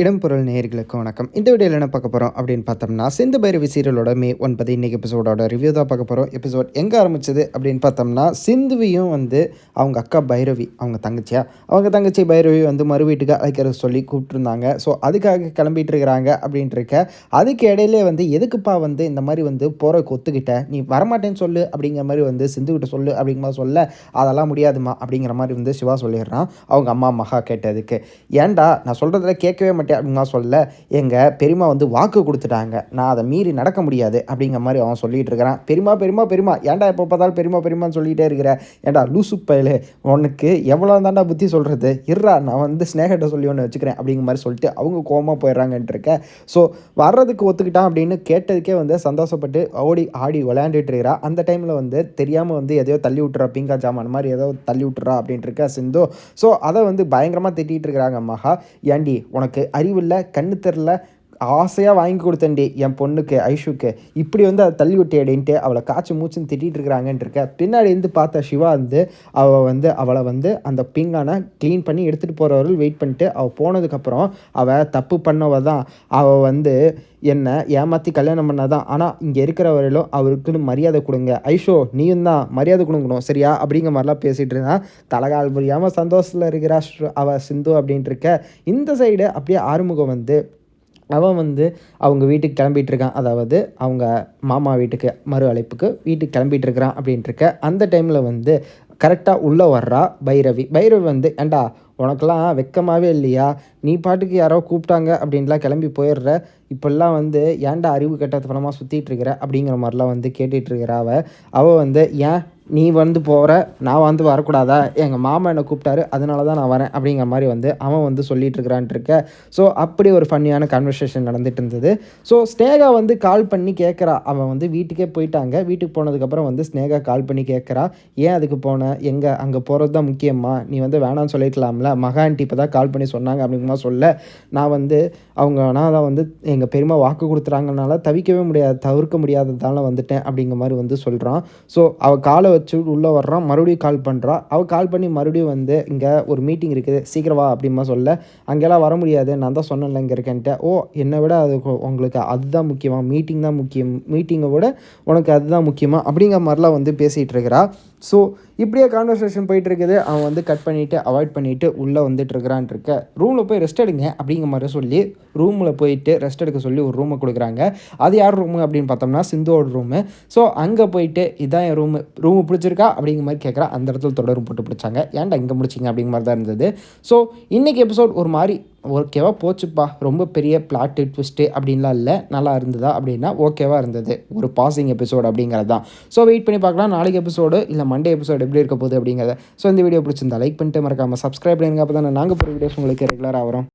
இடம்பொருள் நேயர்களுக்கு வணக்கம். இந்த வீடியோவில் என்ன பார்க்க போகிறோம் அப்படின்னு பார்த்தோம்னா சிந்து பைரவி சீரியலோட மே ஒன்பது இன்னைக்கு எபிசோடோட ரிவ்யூ தான் பார்க்க போகிறோம் எபிசோட் எங்கே ஆரம்பிச்சது அப்படின்னு பார்த்தோம்னா சிந்துவையும் வந்து அவங்க அக்கா பைரவி அவங்க தங்கச்சியா? அவங்க தங்கச்சி பைரவி வந்து மறு வீட்டுக்கு அழைக்கிற சொல்லி கூப்பிட்டுருந்தாங்க. ஸோ அதுக்காக கிளம்பிட்டு இருக்கிறாங்க அப்படின்ட்டு இருக்க அதுக்கு இடையிலே வந்து எதுக்குப்பா வந்து இந்த மாதிரி வந்து போகிறக்கு ஒத்துக்கிட்ட? நீ வரமாட்டேன்னு சொல்லு அப்படிங்கிற மாதிரி வந்து சிந்துக்கிட்ட சொல்லு அப்படிங்கிற மாதிரி சொல்ல அதெல்லாம் முடியாதுமா அப்படிங்கிற மாதிரி வந்து சிவா சொல்லிடுறான். அவங்க அம்மா மகா கேட்டதுக்கு. ஏன்டா? நான் சொல்கிறதுல கேட்கவே மாட்டேன். அப்படின்னா சொல்ல எங்கள் பெரியமா வந்து வாக்கு கொடுத்துட்டாங்க. நான் அதை மீறி நடக்க முடியாது அப்படிங்கிற மாதிரி அவன் சொல்லிட்டு இருக்கிறான். பெரியமா பெரியமா பெரியமா ஏன்டா எப்போ பார்த்தாலும் பெரியமா பெரியமான்னு சொல்லிகிட்டே இருக்கிற? ஏன்டா லூசு பயலே உனக்கு எவ்வளோ தாண்டா புத்தி சொல்கிறது இருறா நான் வந்து ஸ்னேகிட்ட சொல்லி ஒன்று வச்சுக்கிறேன் அப்படிங்கிற மாதிரி சொல்லிட்டு அவங்க கோமா போயிடுறாங்கன்ட்டு இருக்க. ஸோ வர்றதுக்கு ஒத்துக்கிட்டான் அப்படின்னு கேட்டதுக்கே வந்து சந்தோஷப்பட்டு ஓடி ஆடி விளையாண்டுட்டு இருக்கிறா. அந்த டைமில் வந்து தெரியாமல் வந்து எதையோ தள்ளி விட்டுறா பிங்கா ஜாமான் மாதிரி ஏதோ தள்ளி விட்டுறா அப்படின்ட்டு இருக்க சிந்து. ஸோ அதை வந்து பயங்கரமாக திட்டிகிட்டு இருக்கிறாங்க மகா. ஏண்டி உனக்கு அறிவில்லை கண்ணு தெரில ஆசையாக வாங்கி கொடுத்தேன்டி. என் பொண்ணுக்கு ஐஷுக்கு. இப்படி வந்து அதை தள்ளி விட்டேடின்ட்டு அவளை காய்ச்சி மூச்சுன்னு திட்டிகிட்டு இருக்கிறாங்கன்ட்டு இருக்க. பின்னாடி இருந்து பார்த்த சிவா வந்து அவள் வந்து அவளை வந்து அந்த பிங்கானை க்ளீன் பண்ணி எடுத்துகிட்டு போகிறவர்கள் வெயிட் பண்ணிட்டு அவள் போனதுக்கப்புறம் அவள் தப்பு பண்ணவ தான். அவள் வந்து என்னை ஏமாற்றி கல்யாணம் பண்ணாதான் ஆனால் இங்கே இருக்கிறவரையிலும் அவருக்குன்னு மரியாதை கொடுங்க. ஐஷோ நீயும் தான் மரியாதை கொடுக்கணும் சரியா? அப்படிங்கிற மாதிரிலாம் பேசிகிட்டு இருந்தான் தலகால் புரியாமல் சந்தோஷத்தில் இருக்கிறா அவள் சிந்து அப்படின்ட்டு இருக்க. இந்த சைடு அப்படியே ஆறுமுகம் வந்து அவன் வந்து அவங்க வீட்டுக்கு கிளம்பிட்டு இருக்கான் அதாவது அவங்க மாமா வீட்டுக்கு மறு அழைப்புக்கு வீட்டுக்கு கிளம்பிட்டு இருக்கிறான் அப்படின்ட்டு இருக்க அந்த டைமில் வந்து கரெக்டாக உள்ளே வர்றா பைரவி. பைரவி வந்து ஏண்டா உனக்கெல்லாம் வெக்கமாகவே இல்லையா? நீ பாட்டுக்கு யாரோ கூப்பிட்டாங்க அப்படின்லாம் கிளம்பி போயிடுற. இப்போல்லாம் வந்து ஏன்டா அறிவு கெட்டத்தனமாக சுற்றிட்டு இருக்கிற? அப்படிங்கிற மாதிரிலாம் வந்து கேட்டுட்ருக்கிற அவள் அவள் வந்து ஏன் நீ வந்து போகிற நான் வந்து வரக்கூடாதா? எங்கள் மாமா என்னை கூப்பிட்டாரு அதனால தான் நான் வரேன். அப்படிங்கிற மாதிரி வந்து அவன் வந்து சொல்லிட்டு இருக்கிறான்ட்டு இருக்க. ஸோ அப்படி ஒரு ஃபன்னியான கான்வர்சேஷன் நடந்துட்டு இருந்தது. ஸோ ஸ்னேகா வந்து கால் பண்ணி கேட்குறா அவன் வந்து வீட்டுக்கே போயிட்டாங்க. வீட்டுக்கு போனதுக்கப்புறம் வந்து ஸ்னேகா கால் பண்ணி கேட்குறா ஏன் அதுக்கு போன? எங்கே? அங்கே போகிறது தான் முக்கியமா? நீ வந்து வேணாம்னு சொல்லிக்கலாம்ல மகாண்டி இப்போ தான் கால் பண்ணி சொன்னாங்க நான் சொல்ல நான் வந்து அவங்க நான் தான் வந்து எங்கள் பெருமை வாக்கு கொடுத்துறாங்கனால தவிக்கவே முடியாது தவிர்க்க முடியாததால வந்துட்டேன் அப்படிங்கிற மாதிரி வந்து சொல்கிறான் ஸோ அவள் காலை வச்சு உள்ளே வர்றான் மறுபடியும் கால் பண்ணுறா அவள் கால் பண்ணி மறுபடியும் வந்து இங்கே ஒரு மீட்டிங் இருக்குது சீக்கிரவா அப்படிமா சொல்ல. அங்கெல்லாம் வர முடியாது நான் தான் சொன்னேன்ல இங்கே இருக்கேன்ட்டு. ஓ என்னை விட அது உங்களுக்கு அதுதான் முக்கியமாக மீட்டிங் தான் முக்கியம் மீட்டிங்கை விட உனக்கு அதுதான் முக்கியமாக அப்படிங்கிற மாதிரிலாம் வந்து பேசிகிட்டு இருக்கிறா. ஸோ இப்படியே கான்வர்சேஷன் போயிட்டு இருக்குது அவன் வந்து கட் பண்ணிவிட்டு அவாய்ட் பண்ணிவிட்டு உள்ளே வந்துட்டு இருக்கிறான் இருக்க ரூமில் போய் ரெஸ்ட் எடுங்க அப்படிங்கிற மாதிரி சொல்லி ரூமில் போயிட்டு ரெஸ்ட் எடுக்க சொல்லி ஒரு ரூமை கொடுக்குறாங்க. அது யார் ரூமு அப்படின்னு பார்த்தோம்னா சிந்துவோட ரூமு ஸோ அங்கே போயிட்டு இதான் என் ரூமு ரூமு பிடிச்சிருக்கா? அப்படிங்கிற மாதிரி கேட்குறா அந்த இடத்துல தொடரும் போட்டு பிடிச்சாங்க. ஏன்டா இங்கே முடிச்சிங்க? அப்படிங்கிற மாதிரி தான் இருந்தது. ஸோ இன்றைக்கி எபிசோட் ஒரு மாதிரி ஓகேவா? போச்சுப்பா. ரொம்ப பெரிய பிளாட்டு ட்விஸ்ட்டு அப்படின்லாம் இல்லை. நல்லா இருந்ததா அப்படின்னா ஓகேவாக இருந்தது. ஒரு பாசிங் எபிசோடு அப்படிங்கிறது தான். ஸோ வெயிட் பண்ணி பார்க்கலாம். நாளைக்கு எபிசோடு இல்லை மண்டே எபிசோடு எப்படி இருக்க போகுது அப்படிங்கிறத. ஸோ இந்த வீடியோ பிடிச்சிருந்தா லைக் பண்ணிட்டு மறக்காமல் சப்ஸ்கிரைப் பண்ணுங்க அப்போ தான் நாங்கள் போகிற வீடியோஸ் உங்களுக்கு ரெகுலராக வரும்.